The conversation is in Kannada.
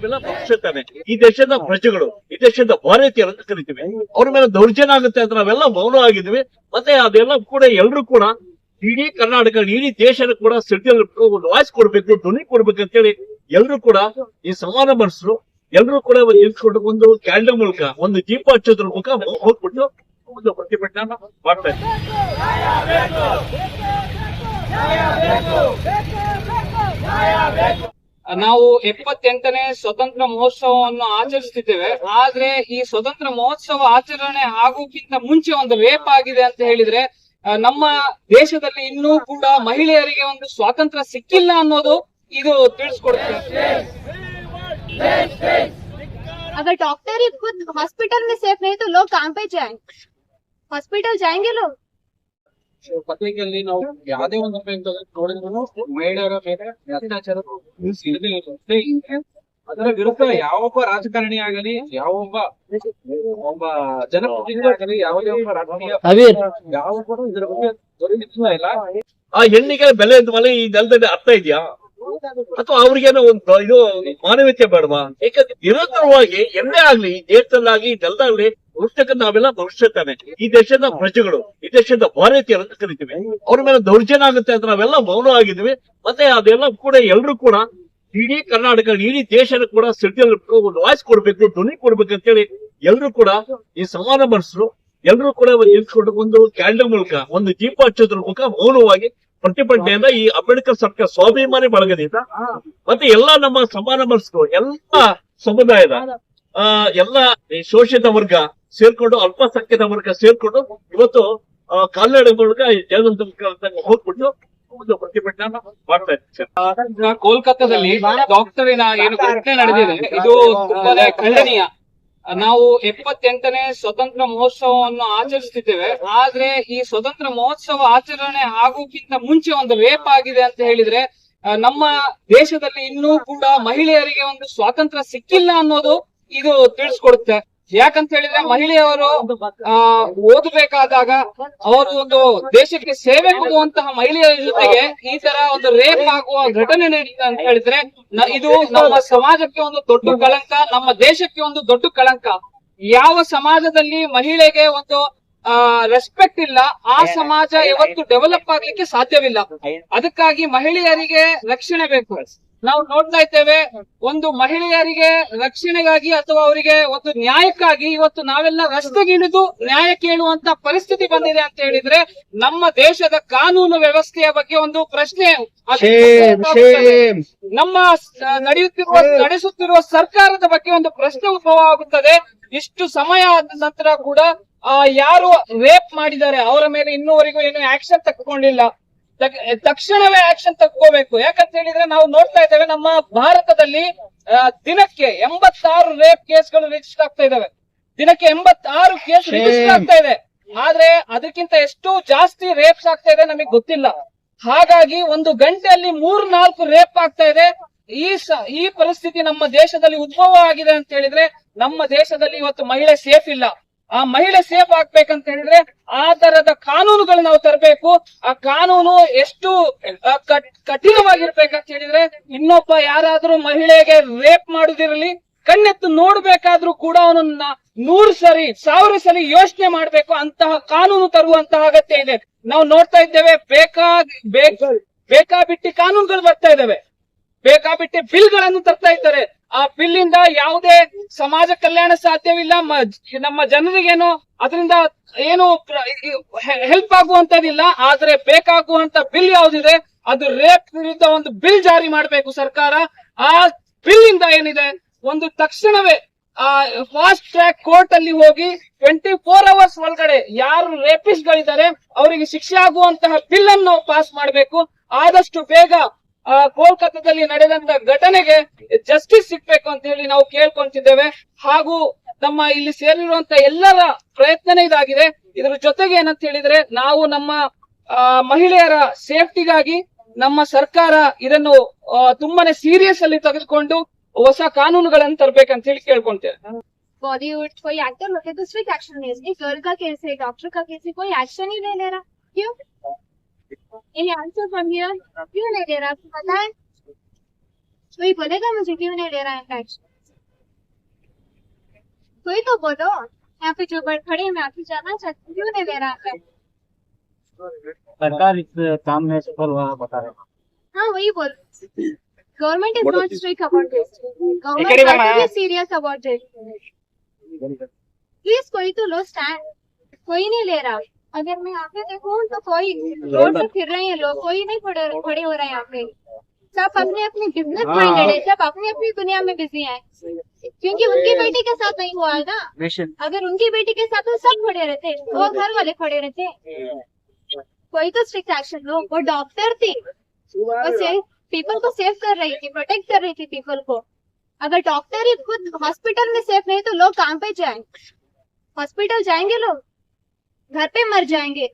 ನಾವೆಲ್ಲ ಭವಿಷ್ಯತ್ತಾನೆ ಈ ದೇಶದ ಪ್ರಜೆಗಳು, ಈ ದೇಶದ ಭಾರತೀಯರು ಅಂತ ಕರಿತೀವಿ. ಅವ್ರ ಮೇಲೆ ದೌರ್ಜನ್ಯ ಆಗುತ್ತೆ ಅಂತ ನಾವೆಲ್ಲ ಮೌನ ಆಗಿದ್ವಿ ಮತ್ತೆ ಅದೆಲ್ಲ ಕೂಡ ಎಲ್ರು ಕೂಡ ಇಡೀ ಕರ್ನಾಟಕ, ಇಡೀ ದೇಶನ ಕೂಡ ಸಿಟಿಯಲ್ಲಿ ಒಂದು ವಾಯ್ಸ್ ಕೊಡ್ಬೇಕು, ಧ್ವನಿ ಕೊಡ್ಬೇಕು ಅಂತೇಳಿ ಎಲ್ರು ಕೂಡ ಈ ಸಮಾನ ಮನಸ್ಸರು ಎಲ್ರು ಕೂಡ ನಿಂತ್ಕೊಂಡು ಒಂದು ಕ್ಯಾಂಡಲ್ ಮೂಲಕ, ಒಂದು ದೀಪ ಹಚ್ಚೋದ್ರ ಮೂಲಕ ಹೋಗ್ಬಿಟ್ಟು ಒಂದು ಪ್ರತಿಭಟನೆ ಮಾಡ್ತಾ ಇದ್ದಾರೆ ನಾವು ಎಪ್ಪತ್ತೆಂಟನೇ ಸ್ವತಂತ್ರ ಮಹೋತ್ಸವವನ್ನು ಆಚರಿಸ್ತಿದ್ದೇವೆ ಆದ್ರೆ ಈ ಸ್ವತಂತ್ರ ಮಹೋತ್ಸವ ಆಚರಣೆ ಆಗೋಕ್ಕಿಂತ ಮುಂಚೆ ಒಂದು ರೇಪ್ ಆಗಿದೆ ಅಂತ ಹೇಳಿದ್ರೆ ಆ, ನಮ್ಮ ದೇಶದಲ್ಲಿ ಇನ್ನೂ ಕೂಡ ಮಹಿಳೆಯರಿಗೆ ಒಂದು ಸ್ವಾತಂತ್ರ್ಯ ಸಿಕ್ಕಿಲ್ಲ ಅನ್ನೋದು ಇದು ತಿಳಿಸ್ಕೊಡುತ್ತೆ अगर डॉक्टर ही खुद हॉस्पिटल में सेफ नहीं तो लोग कहाँ पे जाएं हॉस्पिटल जाएंगे लोग ಪತ್ರಿಕೆಯಲ್ಲಿ ನಾವು ಯಾವುದೇ ಒಂದು ನೋಡಿದ್ರು ಮಹಿಳೆಯರ ಮೇಲೆ ಅತ್ಯಾಚಾರ. ಅದರ ವಿರುದ್ಧ ಯಾವೊಬ್ಬ ರಾಜಕಾರಣಿ ಆಗಲಿ ಯಾವೊಬ್ಬ ಒಬ್ಬ ಜನಪ್ರತಿನಿಧಿ ಆಗಲಿ ಯಾವುದೇ ಒಬ್ಬ ರಾಜಕೀಯ ಯಾವೊಬ್ಬರು ಇದರ ಬಗ್ಗೆ ದೊರೆಯುತ್ತಿಲ್ಲ ಇಲ್ಲ. ಆ ಹೆಣ್ಣಿಗೆ ಬೆಲೆ ಅಂತ ಮೇಲೆ ಈ ನೆಲದಲ್ಲಿ ಅರ್ಥ ಇದೆಯಾ? ಅಥವಾ ಅವ್ರಿಗೇನೋ ಒಂದು ಇದು ಮಾನವೀಯತೆ ಬೇಡವಾ? ಯಾಕಂದ್ರೆ ನಿರಂತರವಾಗಿ ಎಲ್ಲೇ ಆಗ್ಲಿ ದೇಶದಲ್ಲಾಗ್ಲಿ ಈ ನೆಲದಾಗ್ಲಿ ನಾವೆಲ್ಲ ಭವಿಷ್ಯ ತಾನೆ. ಈ ದೇಶದ ಪ್ರಜೆಗಳು, ಈ ದೇಶದ ಭಾರತೀಯರು ಅಂತ ಕರಿತೀವಿ. ಅವ್ರ ಮೇಲೆ ದೌರ್ಜನ್ಯ ಆಗುತ್ತೆ ಅಂತ ನಾವೆಲ್ಲ ಮೌನ ಆಗಿದ್ವಿ ಮತ್ತೆ ಅದೆಲ್ಲ ಕೂಡ ಎಲ್ರು ಕೂಡ ಇಡೀ ಕರ್ನಾಟಕ, ಇಡೀ ದೇಶನ ಕೂಡ ಸಿಟಿಯಲ್ಲಿ ಒಂದು ವಾಯ್ಸ್ ಕೊಡ್ಬೇಕು, ಧ್ವನಿ ಕೊಡ್ಬೇಕು ಅಂತೇಳಿ ಎಲ್ರು ಕೂಡ ಈ ಸಮಾನ ಮನಸ್ಸರು ಎಲ್ರು ಕೂಡ ಒಂದು ಒಂದು ಕ್ಯಾಂಡಲ್ ಮೂಲಕ, ಒಂದು ದೀಪ ಹಚ್ಚೋದ್ರ ಮೂಲಕ ಮೌನವಾಗಿ ಪ್ರತಿಭಟನೆಯಿಂದ ಈ ಅಂಬೇಡ್ಕರ್ ಸರ್ಕಾರ ಸ್ವಾಭಿಮಾನಿ ಬಳಗದಿಂದ ಮತ್ತೆ ಎಲ್ಲಾ ನಮ್ಮ ಸಮಾನ ಮನಸ್ಸು ಎಲ್ಲಾ ಸಮುದಾಯದ, ಆ, ಎಲ್ಲ ಶೋಷಿತ ವರ್ಗ ಸೇರ್ಕೊಂಡು ಅಲ್ಪಸಂಖ್ಯಾತ ವರ್ಗ ಸೇರ್ಕೊಂಡು ಇವತ್ತು ಕಾಲ್ನಡೆ ಮೂಲಕ ಹೋಗ್ಬಿಟ್ಟು ಪ್ರತಿಭಟನೆ ಮಾಡ್ತಾ ಇದ್ದಾರೆ ಕೋಲ್ಕತ್ತಾದಲ್ಲಿ ಡಾಕ್ಟರಿನ ಏನು ಘಟನೆ ನಡೆದಿದೆ, ಇದು ತುಂಬಾನೇ ಖಂಡನೀಯ. ನಾವು ಎಪ್ಪತ್ತೆಂಟನೇ ಸ್ವತಂತ್ರ ಮಹೋತ್ಸವವನ್ನು ಆಚರಿಸ್ತಿದ್ದೇವೆ ಆದ್ರೆ ಈ ಸ್ವತಂತ್ರ ಮಹೋತ್ಸವ ಆಚರಣೆ ಆಗೋಕ್ಕಿಂತ ಮುಂಚೆ ಒಂದು ರೇಪ್ ಆಗಿದೆ ಅಂತ ಹೇಳಿದ್ರೆ ನಮ್ಮ ದೇಶದಲ್ಲಿ ಇನ್ನೂ ಕೂಡ ಮಹಿಳೆಯರಿಗೆ ಒಂದು ಸ್ವಾತಂತ್ರ್ಯ ಸಿಕ್ಕಿಲ್ಲ ಅನ್ನೋದು ಇದು ತಿಳಿಸ್ಕೊಡುತ್ತೆ. ಯಾಕಂತ ಹೇಳಿದ್ರೆ ಮಹಿಳೆಯವರು ಓದಬೇಕಾದಾಗ ಅವರು ಒಂದು ದೇಶಕ್ಕೆ ಸೇವೆ ಕೊಡುವಂತಹ ಮಹಿಳೆಯರ ಜೊತೆಗೆ ಈ ತರ ಒಂದು ರೇಪ್ ಆಗುವ ಘಟನೆ ನಡೀತದೆ ಅಂತ ಹೇಳಿದ್ರೆ ಇದು ನಮ್ಮ ಸಮಾಜಕ್ಕೆ ಒಂದು ದೊಡ್ಡ ಕಳಂಕ ನಮ್ಮ ದೇಶಕ್ಕೆ ಒಂದು ದೊಡ್ಡ ಕಳಂಕ. ಯಾವ ಸಮಾಜದಲ್ಲಿ ಮಹಿಳೆಗೆ ಒಂದು ಆ ರೆಸ್ಪೆಕ್ಟ್ ಇಲ್ಲ ಆ ಸಮಾಜ ಇವತ್ತು ಡೆವಲಪ್ ಆಗ್ಲಿಕ್ಕೆ ಸಾಧ್ಯವಿಲ್ಲ. ಅದಕ್ಕಾಗಿ ಮಹಿಳೆಯರಿಗೆ ರಕ್ಷಣೆ ಬೇಕು. ನಾವು ನೋಡ್ತಾ ಇದ್ದೇವೆ ಒಂದು ಮಹಿಳೆಯರಿಗೆ ರಕ್ಷಣೆಗಾಗಿ ಅಥವಾ ಅವರಿಗೆ ಒಂದು ನ್ಯಾಯಕ್ಕಾಗಿ ಇವತ್ತು ನಾವೆಲ್ಲ ರಸ್ತೆಗಿಳಿದು ನ್ಯಾಯ ಕೇಳುವಂತ ಪರಿಸ್ಥಿತಿ ಬಂದಿದೆ ಅಂತ ಹೇಳಿದ್ರೆ ನಮ್ಮ ದೇಶದ ಕಾನೂನು ವ್ಯವಸ್ಥೆಯ ಬಗ್ಗೆ ಒಂದು ಪ್ರಶ್ನೆ ನಮ್ಮ ನಡೆಯುತ್ತಿರುವ ನಡೆಸುತ್ತಿರುವ ಸರ್ಕಾರದ ಬಗ್ಗೆ ಒಂದು ಪ್ರಶ್ನೆ ಉದ್ಭವ ಆಗುತ್ತದೆ ಇಷ್ಟು ಸಮಯ ಆದ ನಂತರ ಕೂಡ ಆ ಯಾರು ರೇಪ್ ಮಾಡಿದ್ದಾರೆ ಅವರ ಮೇಲೆ ಇನ್ನೂವರೆಗೂ ಏನು ಆಕ್ಷನ್ ತಕ್ಕೊಂಡಿಲ್ಲ ತಕ್- ತಕ್ಷಣವೇ ಆಕ್ಷನ್ ತಕ್ಕೋಬೇಕು. ಯಾಕಂತ ಹೇಳಿದ್ರೆ ನಾವು ನೋಡ್ತಾ ಇದ್ದೇವೆ ನಮ್ಮ ಭಾರತದಲ್ಲಿ ದಿನಕ್ಕೆ ಎಂಬತ್ತಾರು ರೇಪ್ ಕೇಸ್ಗಳು ರಿಜಿಸ್ಟರ್ ಆಗ್ತಾ ಇದಾವೆ ದಿನಕ್ಕೆ ಎಂಬತ್ತಾರು ಕೇಸ್ ರಿಜಿಸ್ಟರ್ ಆಗ್ತಾ ಇದೆ. ಆದ್ರೆ ಅದಕ್ಕಿಂತ ಎಷ್ಟು ಜಾಸ್ತಿ ರೇಪ್ಸ್ ಆಗ್ತಾ ಇದೆ ನಮಗೆ ಗೊತ್ತಿಲ್ಲ. ಹಾಗಾಗಿ ಒಂದು ಗಂಟೆಯಲ್ಲಿ ಮೂರ್ ನಾಲ್ಕು ರೇಪ್ ಆಗ್ತಾ ಇದೆ. ಈ ಸ- ಈ ಪರಿಸ್ಥಿತಿ ನಮ್ಮ ದೇಶದಲ್ಲಿ ಉದ್ಭವ ಆಗಿದೆ ಅಂತ ಹೇಳಿದ್ರೆ ನಮ್ಮ ದೇಶದಲ್ಲಿ ಇವತ್ತು ಮಹಿಳೆ ಸೇಫ್ ಇಲ್ಲ. ಆ ಮಹಿಳೆ ಸೇಫ್ ಆಗ್ಬೇಕಂತ ಹೇಳಿದ್ರೆ ಆ ತರದ ಕಾನೂನುಗಳು ನಾವು ತರಬೇಕು. ಆ ಕಾನೂನು ಎಷ್ಟು ಕಠಿಣವಾಗಿರ್ಬೇಕಂತ ಹೇಳಿದ್ರೆ ಇನ್ನೊಬ್ಬ ಯಾರಾದ್ರೂ ಮಹಿಳೆಗೆ ರೇಪ್ ಮಾಡುದಿರಲಿ ಕಣ್ಣೆತ್ತು ನೋಡ್ಬೇಕಾದ್ರೂ ಕೂಡ ಅವನನ್ನ ನೂರು ಸರಿ ಸಾವಿರ ಸರಿ ಯೋಚನೆ ಮಾಡ್ಬೇಕು. ಅಂತಹ ಕಾನೂನು ತರುವಂತಹ ಅಗತ್ಯ ಇದೆ. ನಾವು ನೋಡ್ತಾ ಇದ್ದೇವೆ ಬೇಕಾ ಬೇಕಾ ಬೇಕಾಬಿಟ್ಟಿ ಕಾನೂನುಗಳು ಬರ್ತಾ ಇದಾವೆ ಬೇಕಾಬಿಟ್ಟಿ ಬಿಲ್ಗಳನ್ನು ತರ್ತಾ ಇದ್ದಾರೆ. ಆ ಬಿಲ್ ಇಂದ ಯಾವುದೇ ಸಮಾಜ ಕಲ್ಯಾಣ ಸಾಧ್ಯವಿಲ್ಲ. ನಮ್ಮ ಜನರಿಗೇನು ಅದರಿಂದ ಏನು ಹೆಲ್ಪ್ ಆಗುವಂತದಿಲ್ಲ ಆದ್ರೆ ಬೇಕಾಗುವಂತ ಬಿಲ್ ಯಾವ್ದಿದೆ, ಅದು ರೇಪ್ ವಿರುದ್ಧ ಒಂದು ಬಿಲ್ ಜಾರಿ ಮಾಡಬೇಕು ಸರ್ಕಾರ. ಆ ಬಿಲ್ ಇಂದ ಏನಿದೆ, ಒಂದು ತಕ್ಷಣವೇ, ಆ ಫಾಸ್ಟ್ ಟ್ರ್ಯಾಕ್ ಕೋರ್ಟ್ ಅಲ್ಲಿ ಹೋಗಿ ಟ್ವೆಂಟಿ ಫೋರ್ ಅವರ್ಸ್ ಒಳಗಡೆ ಯಾರು ರೇಪಿಸ್ಟ್ ಗಳಿದ್ದಾರೆ, ಅವರಿಗೆ ಶಿಕ್ಷೆ ಆಗುವಂತಹ ಬಿಲ್ ಅನ್ನು ಪಾಸ್ ಮಾಡಬೇಕು. ಆದಷ್ಟು ಬೇಗ ಕೋಲ್ಕತ್ತಾದಲ್ಲಿ ನಡೆದಂತ ಘಟನೆಗೆ ಜಸ್ಟಿಸ್ ಸಿಗ್ಬೇಕು ಅಂತ ಹೇಳಿ ನಾವು ಕೇಳ್ಕೊಂತಿದ್ದೇವೆ ಹಾಗೂ ನಮ್ಮ ಇಲ್ಲಿ ಸೇರಿರುವಂತ ಎಲ್ಲರ ಪ್ರಯತ್ನನೇ ಇದಾಗಿದೆ ಇದರ ಜೊತೆಗೆ ಏನಂತ ಹೇಳಿದ್ರೆ ನಾವು ನಮ್ಮ ಆ, ಮಹಿಳೆಯರ ಸೇಫ್ಟಿಗಾಗಿ ನಮ್ಮ ಸರ್ಕಾರ ಇದನ್ನು ಆ, ತುಂಬಾನೇ ಸೀರಿಯಸ್ ಅಲ್ಲಿ ತೆಗೆದುಕೊಂಡು ಹೊಸ ಕಾನೂನುಗಳನ್ನು ತರಬೇಕಂತ ಹೇಳಿ ಕೇಳ್ಕೊಂತೇವೆ बॉलीवुड कोई एक्टर होते तो स्ट्रिक्ट एक्शन नहीं है गर्ल का केस है डॉक्टर का केस है कोई एक्शन ही नहीं ले रहा क्यों एनी आंसर फ्रॉम हियर क्यों नहीं ले रहा? आपको पता है कोई बोलेगा मुझे? क्यों नहीं ले रहा है कोई तो बोलो। यहाँ पे जो बैठ खड़े मैं आपसे जाना चाहती हूँ। क्यों नहीं ले रहा है? सरकार इस काम में सफल हुआ बता रहे हाँ। वही बोल। Government is not strict about this government है। is serious about this please कोई तो लो स्टैंड कोई नहीं ले रहा। अगर मैं यहाँ पे देखूँ तो कोई रोड पे फिर रहे हैं लोग कोई नहीं खड़े खड़े हो रहे हैं यहाँ पे। सब अपने अपने बिज़नेस हाँ। माइंडेड है सब अपनी अपनी दुनिया में बिज़ी हैं। क्योंकि उनकी बेटी के साथ नहीं हुआ है ना अगर उनकी बेटी के साथ तो सब खड़े रहते वो घर वाले खड़े रहते। कोई तो स्ट्रिक्ट एक्शन लो वो डॉक्टर थी। वो पीपल को सेव कर रही थी प्रोटेक्ट कर रही थी पीपल को। अगर डॉक्टर ही खुद हॉस्पिटल में सेफ़ नहीं तो लोग कहाँ पे जाएँगे हॉस्पिटल जाएँगे लोग? घर पे मर जाएँगे।